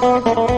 Thank you.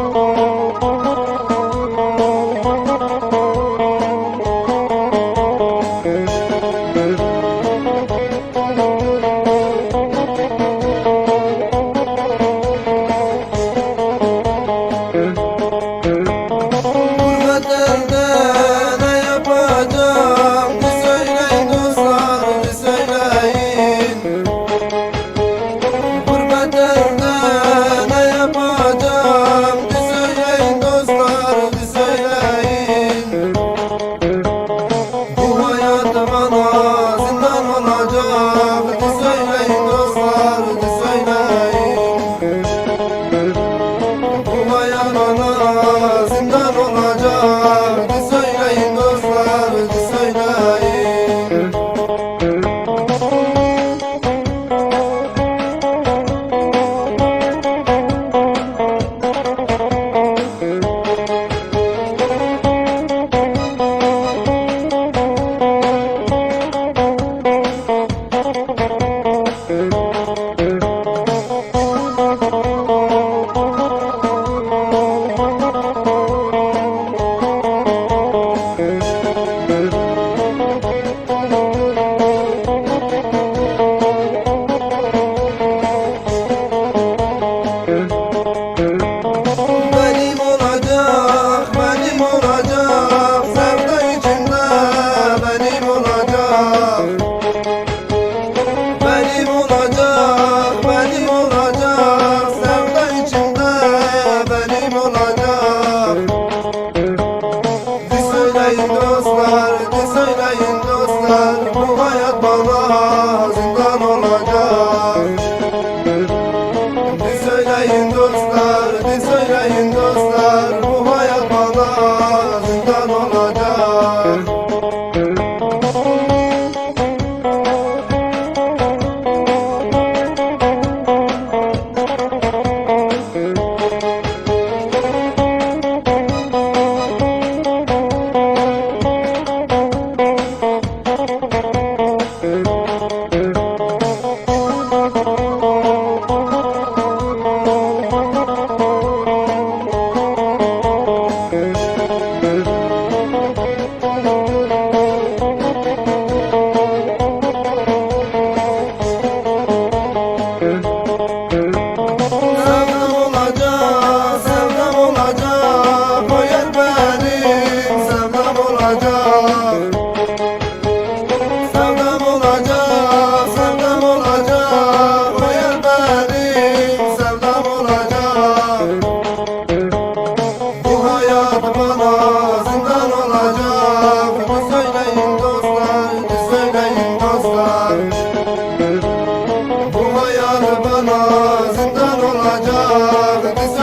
olacak bana zindan olacak. Ne söyleyin dostlar ne söyleyin dostlar. Bu hayal bana zindan olacak. Ne